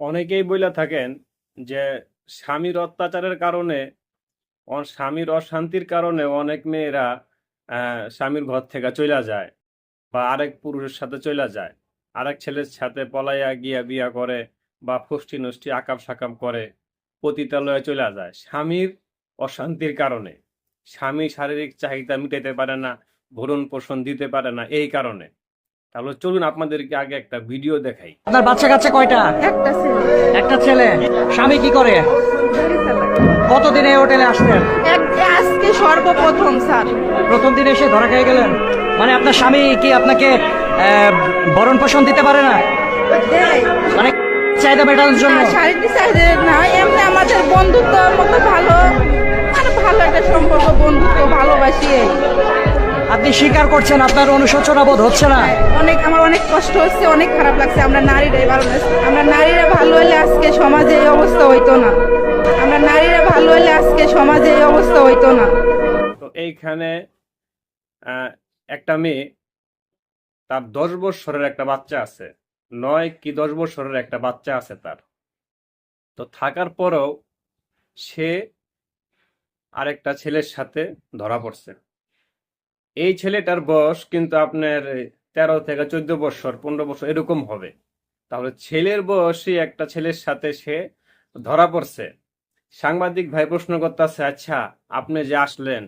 অনেকেই বইলা থাকেন যে স্বামীর অত্যাচারের কারণে স্বামীর অশান্তির কারণে অনেক মেয়েরা স্বামীর ঘর থেকে চলে যায় বা আরেক পুরুষের সাথে চলে যায়। আরেক ছেলের সাথে পলাইয়া গিয়া বিয়া করে বা ফুষ্টি নষ্টি আকাম সাকাম করে পতিতালয়ে চলে যায়। স্বামীর অশান্তির কারণে। স্বামী শারীরিক চাহিদা মিটাইতে পারে না ভরণ পোষণ দিতে পারে না এই কারণে। তাহলে চলুন আপনাদেরকে আগে একটা ভিডিও দেখাই। আপনার বাচ্চা কাচ্চা কয়টা? একটা ছেলে। একটা ছেলে। স্বামী কি করে। কতদিন এই হোটেলে আসলেন আজকে সর্বপ্রথম স্যার। প্রথম দিন এসে ধরা খেয়ে গেলেন? মানে আপনার স্বামী কি আপনাকে আহ, ভরণ পোষণ দিতে পারে না। মানে চাহিদা মেটানোর জন্য? শারীরিক চাহিদা না এমনি আমাদের বন্ধুত্ব মতো ভালো মানে ভালো একটা সম্পর্ক বন্ধুত্ব ভালোবাসি। আপনি স্বীকার করছেন আপনার অনুশোচনা বোধ হচ্ছে না? অনেক আমার অনেক কষ্ট হচ্ছে অনেক খারাপ লাগছে। আমরা নারীরাই ভালো আমরা নারীরা ভালো হলে আজকে সমাজে এই অবস্থা হইতো না। আমরা নারীরা ভালো হলে আজকে সমাজে এই অবস্থা হইতো না। তো এইখানে একটা মেয়ে তার দশ বছরের একটা বাচ্চা আছে। নয় কি দশ বছরের একটা বাচ্চা আছে তার। তো থাকার পরেও সে আরেকটা ছেলের সাথে ধরা পড়ছে। এই ছেলেটার বয়স কিন্তু আপনার তেরো থেকে চোদ্দ বছর, পনেরো বছর, এরকম হবে। তাহলে ছেলের বয়সী একটা ছেলের সাথে সে ধরা পড়ছে। সাংবাদিক ভাই প্রশ্ন করতেছে আচ্ছা আপনি যে আসলেন,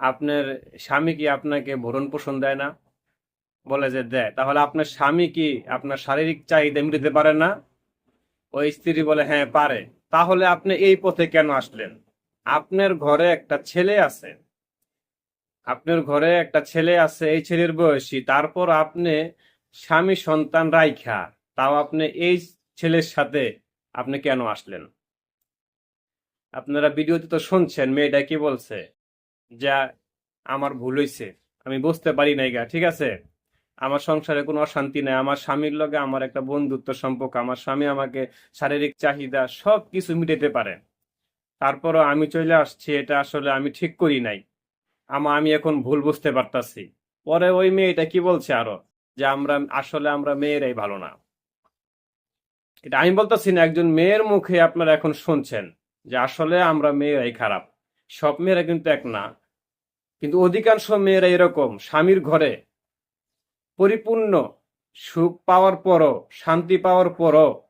আপনার স্বামী কি আপনাকে ভরণ পোষণ দেয় না? বলে যে, দেয়। তাহলে আপনার স্বামী কি আপনার শারীরিক চাহিদা মিটাতে পারে না? ওই স্ত্রী বলে হ্যাঁ পারে। তাহলে আপনি এই পথে কেন আসলেন? আপনার ঘরে একটা ছেলে আছে। আপনার ঘরে একটা ছেলে আছে, এই ছেলের বয়সী, তারপর আপনি স্বামী সন্তান রাইখা, তাও আপনি এই ছেলের সাথে আপনি কেন আসলেন? আপনারা ভিডিওতে তো শুনছেন, মেয়েটা কি বলছে? যা আমার ভুল হইছে, আমি বুঝতে পারি নাই গা, ঠিক আছে? আমার সংসারে কোনো অশান্তি নাই, আমার স্বামীর লগে আমার একটা বন্ধুত্ব সম্পর্ক, আমার স্বামী আমাকে শারীরিক চাহিদা সব কিছু মিটাতে পারে। তারপরও আমি চলে আসছি, এটা আসলে আমি ঠিক করি নাই। আমা, আমি এখন ভুল বুঝতে পারতাছি। পরে ওই মেয়েটা কি বলছে আরও? যে আমরা, আসলে আমরা মেয়েরাই ভালো না। এটা আমি বলতেছি না, একজন মেয়ের মুখে আপনারা এখন শুনছেন যে আসলে আমরা মেয়েরাই খারাপ। সব মেয়েরা কিন্তু এক না। কিন্তু অধিকাংশ মেয়েরা এরকম, স্বামীর ঘরে পরিপূর্ণ সুখ পাওয়ার পরও, শান্তি পাওয়ার পরও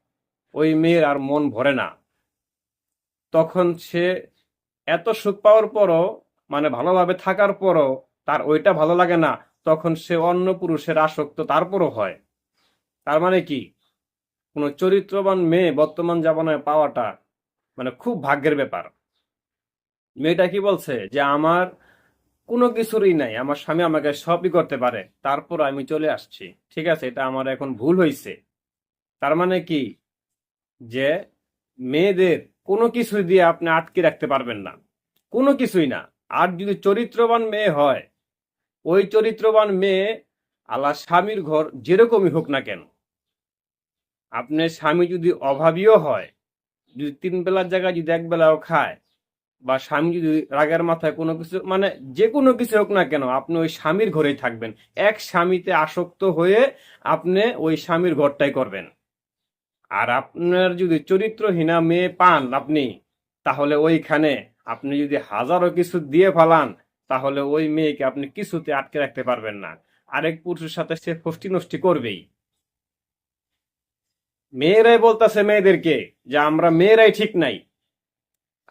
ওই মেয়ের আর মন ভরে না। তখন সে এত সুখ পাওয়ার পরও মানে ভালোভাবে থাকার পরও তার ওইটা ভালো লাগে না, তখন সে অন্য পুরুষের আসক্ত তারপরও হয়। তার মানে কি? কোনো চরিত্রবান মেয়ে বর্তমান জামানায় পাওয়াটা মানে খুব ভাগ্যের ব্যাপার। মেয়েটা কি বলছে যে, আমার কোনো কিছুরই নাই, আমার স্বামী আমাকে সবই করতে পারে তারপর আমি চলে আসছি। ঠিক আছে, এটা আমার এখন ভুল হয়েছে তার মানে কি? যে মেয়েদের কোনো কিছু দিয়ে আপনি আটকে রাখতে পারবেন না। কোনো কিছুই না। আর যদি চরিত্রবান মেয়ে হয়, ওই চরিত্রবান মেয়ে আল্লাহ স্বামীর ঘর যেরকমই হোক না কেন, আপনার স্বামী যদি অভাবীও হয়, যদি তিন বেলার জায়গায় যদি এক বেলাও খায়, বা স্বামী যদি রাগের মাথায় কোনো কিছু মানে যে কোনো কিছু হোক না কেন, আপনি ওই স্বামীর ঘরেই থাকবেন। এক স্বামীতে আসক্ত হয়ে আপনি ওই স্বামীর ঘরটাই করবেন। আর আপনার যদি চরিত্রহীনা মেয়ে পান আপনি, তাহলে ওইখানে আপনি যদি হাজারো কিছু দিয়ে ফেলান, তাহলে ওই মেয়েকে আপনি কিছুতে আটকে রাখতে পারবেন না। আরেক পুরুষের সাথে সে ফষ্টি নষ্টি করবেই। মেয়েরাই বলতেছে মেয়েদেরকে যে, আমরা মেয়েরাই ঠিক নাই।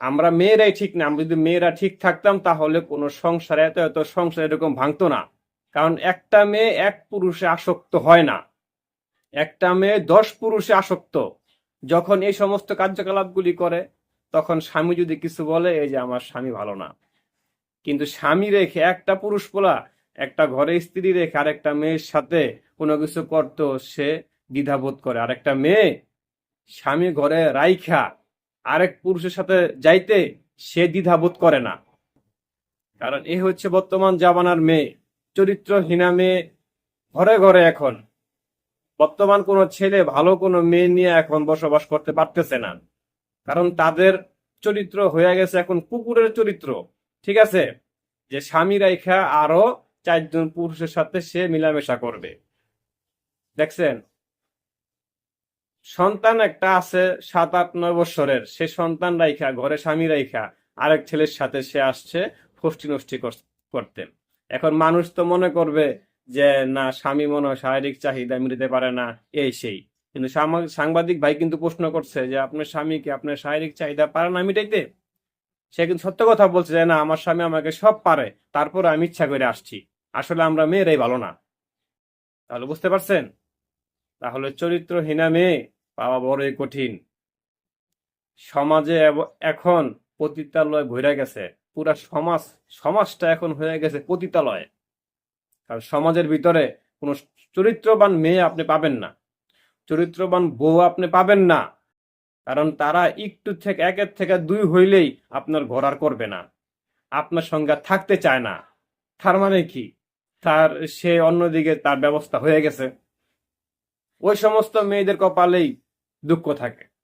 আমরা মেয়েরাই ঠিক না। আমরা যদি মেয়েরা ঠিক থাকতাম, তাহলে কোনো সংসার এত এত সংসার এরকম ভাঙতো না। কারণ একটা মেয়ে এক পুরুষে আসক্ত হয় না। একটা মেয়ে দশ পুরুষে আসক্ত। যখন এই সমস্ত কার্যকলাপগুলি করে তখন স্বামী যদি কিছু বলে, এই যে আমার স্বামী ভালো না। কিন্তু স্বামী রেখে একটা পুরুষ পোলা, একটা ঘরে স্ত্রী রেখে আরেকটা মেয়ের সাথে কোনো কিছু করতো, সে দ্বিধাবোধ করে। আর একটা মেয়ে স্বামী ঘরে রাইখা আরেক পুরুষের সাথে যাইতে, সে দ্বিধাবোধ করে না। কারণ এ হচ্ছে বর্তমান জামানার মেয়ে, চরিত্রহীনা মেয়ে, ঘরে ঘরে এখন। বর্তমান কোনো ছেলে ভালো কোনো মেয়ে নিয়ে এখন বসবাস করতে পারতেছে না। কারণ তাদের চরিত্র হয়ে গেছে এখন কুকুরের চরিত্র, ঠিক আছে? যে স্বামী রাইখা আরও চারজন পুরুষের সাথে সে মিলামেশা করবে। দেখছেন? সন্তান একটা আছে সাত, আট, নয় বছরের সে সন্তান রাইখা, ঘরে স্বামী রাইখা। আরেক ছেলের সাথে সে আসছে ফষ্টি নষ্টি কর- করতে। এখন মানুষ তো মনে করবে যে, না, স্বামী মনে শারীরিক চাহিদা মিটাতে পারে না। এই সেই। কিন্তু সাংবাদিক ভাই কিন্তু প্রশ্ন করছে যে আপনার স্বামীকে আপনার শারীরিক চাহিদা পারে না মিটাইতে? সে কিন্তু সত্য কথা বলছে যে না, আমার স্বামী আমাকে সব পারে, তারপর আমি ইচ্ছা করে আসছি। আসলে আমরা মেয়েরাই ভালো না। তাহলে বুঝতে পারছেন? তাহলে চরিত্রহীনা মেয়ে পাওয়া বড়ই কঠিন। সমাজে এখন পতিতালয় ভরে গেছে। পুরা সমাজ, সমাজটা এখন হয়ে গেছে পতিতালয়। কারণ সমাজের ভিতরে কোনো চরিত্রবান মেয়ে আপনি পাবেন না। চরিত্রবান বউ আপনি পাবেন না। কারণ তারা একটু থেকে একের থেকে দুই হইলেই আপনার ঘোরার করবে না। আপনার সঙ্গে থাকতে চায় না। তার মানে কি? তার, সে অন্যদিকে তার ব্যবস্থা হয়ে গেছে। ওই সমস্ত মেয়েদের কপালেই দুঃখ থাকে।